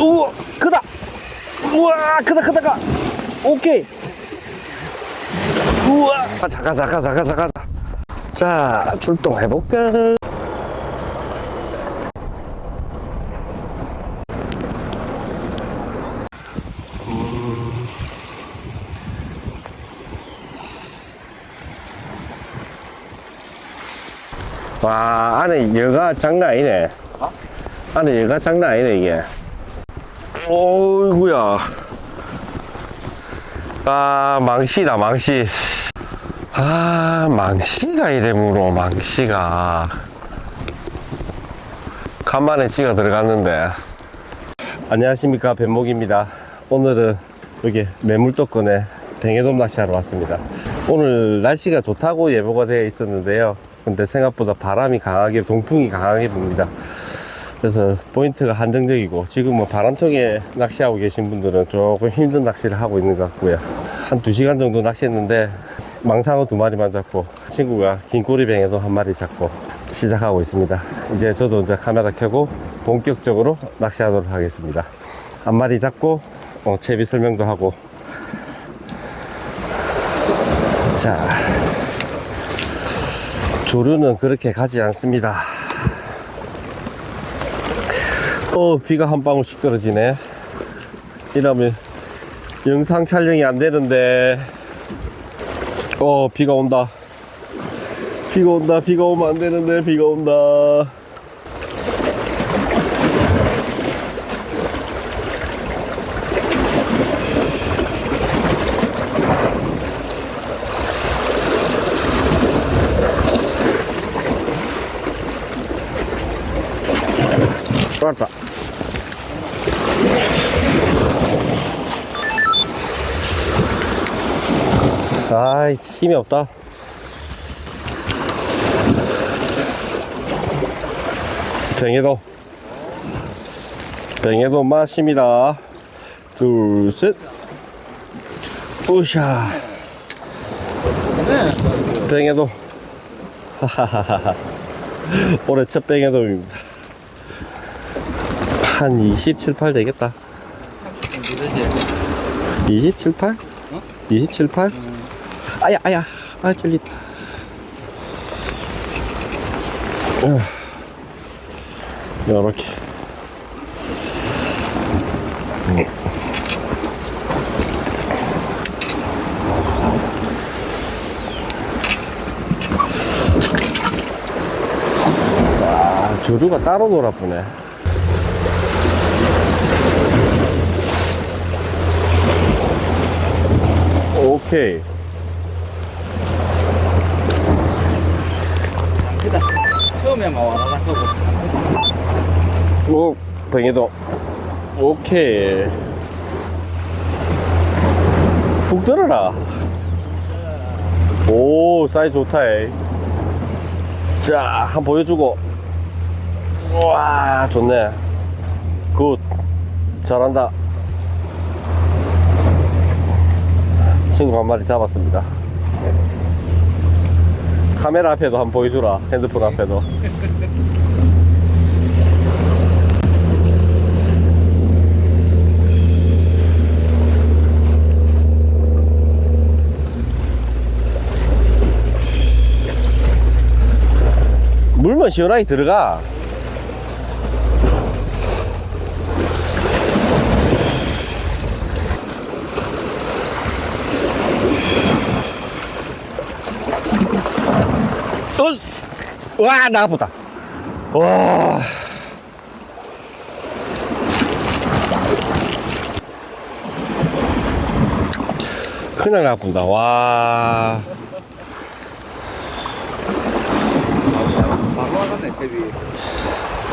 우와 크다. 우와 크다 크다 가 오케이. 우와. 가자 가자 가자 가자 가자 자 출동해 볼까? 와 안에 여가 장난 아니네. 안에 여가 장난 아니네 이게 어이구야. 아 망시다 망시. 아 망시가 이래므로 망시가. 간만에 찍어 들어갔는데. 안녕하십니까 뱀목입니다. 오늘은 여기 매물도권에 뱅에돔 낚시하러 왔습니다. 오늘 날씨가 좋다고 예보가 되어 있었는데요. 근데 생각보다 바람이 강하게 동풍이 강하게 붑니다 그래서 포인트가 한정적이고 지금 뭐 바람통에 낚시하고 계신 분들은 조금 힘든 낚시를 하고 있는 것 같고요. 한 2시간 정도 낚시했는데 망상어 두 마리만 잡고 친구가 긴꼬리뱅에도 한 마리 잡고 시작하고 있습니다. 이제 저도 이제 카메라 켜고 본격적으로 낚시하도록 하겠습니다. 한 마리 잡고 어, 채비 설명도 하고. 자 조류는 그렇게 가지 않습니다 어 비가 한 방울씩 떨어지네. 이러면 영상 촬영이 안 되는데. 어 비가 온다. 비가 온다 비가 오면 안 되는데 비가 온다. 왔다 아이 힘이 없다. 뱅에도. 뱅에도 맛입니다. 둘셋. 우샤. 뱅에도. 하하하하 올해 첫 뱅에도입니다. 한 27, 8 되겠다. 27, 8? 27, 8? 아야 아야. 아 쫄리다 요렇게 와 조류가 따로 놀아보네. 오케이 처음에만 와라락 하고. 오, 뱅이도. 오케이. 훅 들어라. 오, 사이즈 좋다, 에. 자, 한번 보여주고. 와, 좋네. 굿. 잘한다. 친구 한 마리 잡았습니다. 카메라 앞에도 한번 보여주라. 핸드폰 앞에도. 물만 시원하게 들어가. 어, 와, 나보다. 와. 큰일 나쁜다. 와. 바로 와갔네, 제비.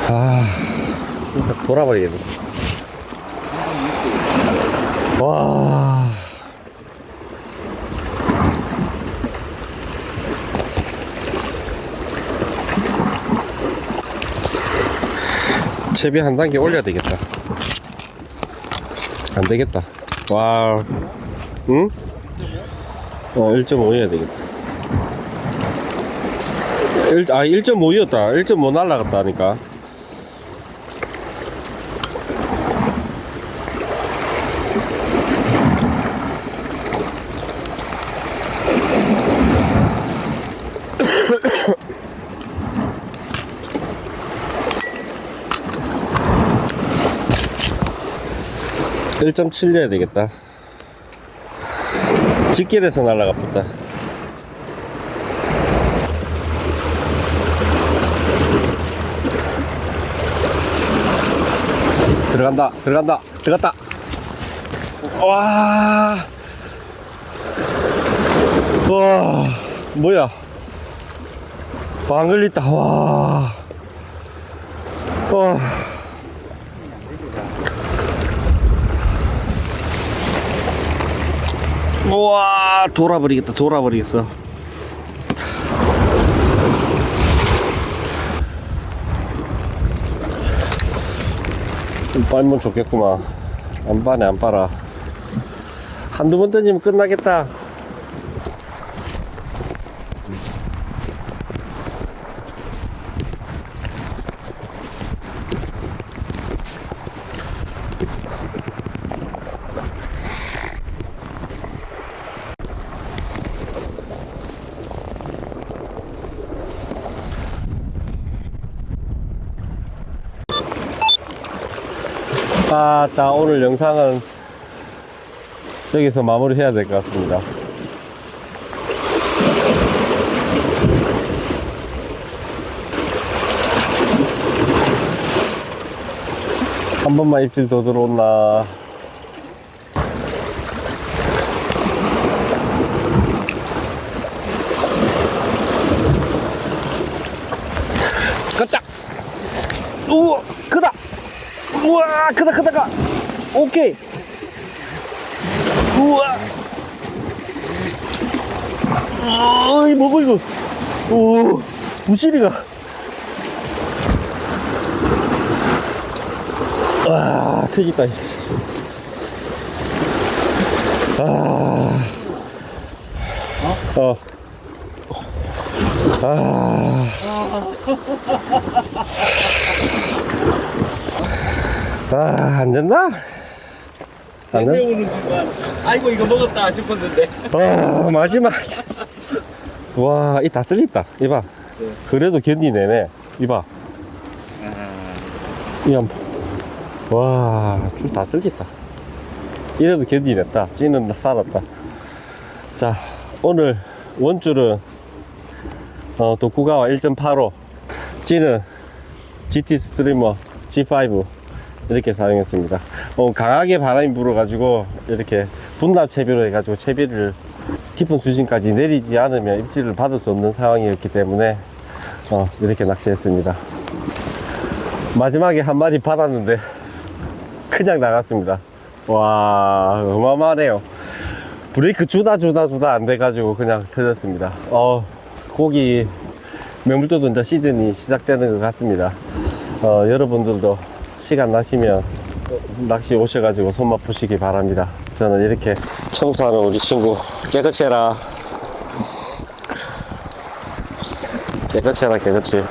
아, 진짜 돌아버리겠네. 와. 채비 한 단계 올려야 되겠다. 안 되겠다. 와. 응? 어, 1.5 해야 되겠다. 1, 아, 1.5였다. 1.5 날라갔다니까. 1.7 해야 되겠다. 직길에서 날아가 붙다. 들어간다, 들어간다, 들어갔다. 와, 와, 뭐야? 방글있다 와. 와. 우와 돌아버리겠다 돌아버리겠어. 좀 빨면 좋겠구만. 안 빠네 안 빨아. 한두 번 던지면 끝나겠다 아따 오늘 영상은 여기서 마무리 해야 될 것 같습니다. 한 번만 입질 더 들어온나 껐다! 우와 우와 크다 크다 가 오케이. 우와. 어이 뭐고 이거? 오 부시리가. 와 특이다. 아어. 아. 아, 안 된다? 안 된다? 배우는 순간 아이고 이거 먹었다 싶었는데 아, 마지막. 와, 이 다 쓸렸다. 이봐. 그래도 견디내네. 이봐. 이 한, 와, 줄 다 쓸렸다. 이래도 견디냈다. 찌는 살았다. 자, 오늘 원줄은, 어, 도쿠가와 1.85. 찌는 GT 스트리머 G5. 이렇게 사용했습니다. 어, 강하게 바람이 불어 가지고 이렇게 분납 채비로 해 가지고 채비를 깊은 수심까지 내리지 않으면 입질을 받을 수 없는 상황이었기 때문에 어, 이렇게 낚시했습니다. 마지막에 한 마리 받았는데 그냥 나갔습니다. 와 어마어마하네요. 브레이크 주다 주다 주다 안 돼가지고 그냥 터졌습니다. 어, 고기 매물도도 이제 시즌이 시작되는 것 같습니다. 어, 여러분들도 시간 나시면 낚시 오셔가지고 손맛 보시기 바랍니다. 저는 이렇게 청소하는 우리 친구 깨끗이 해라. 깨끗이 해라 깨끗이.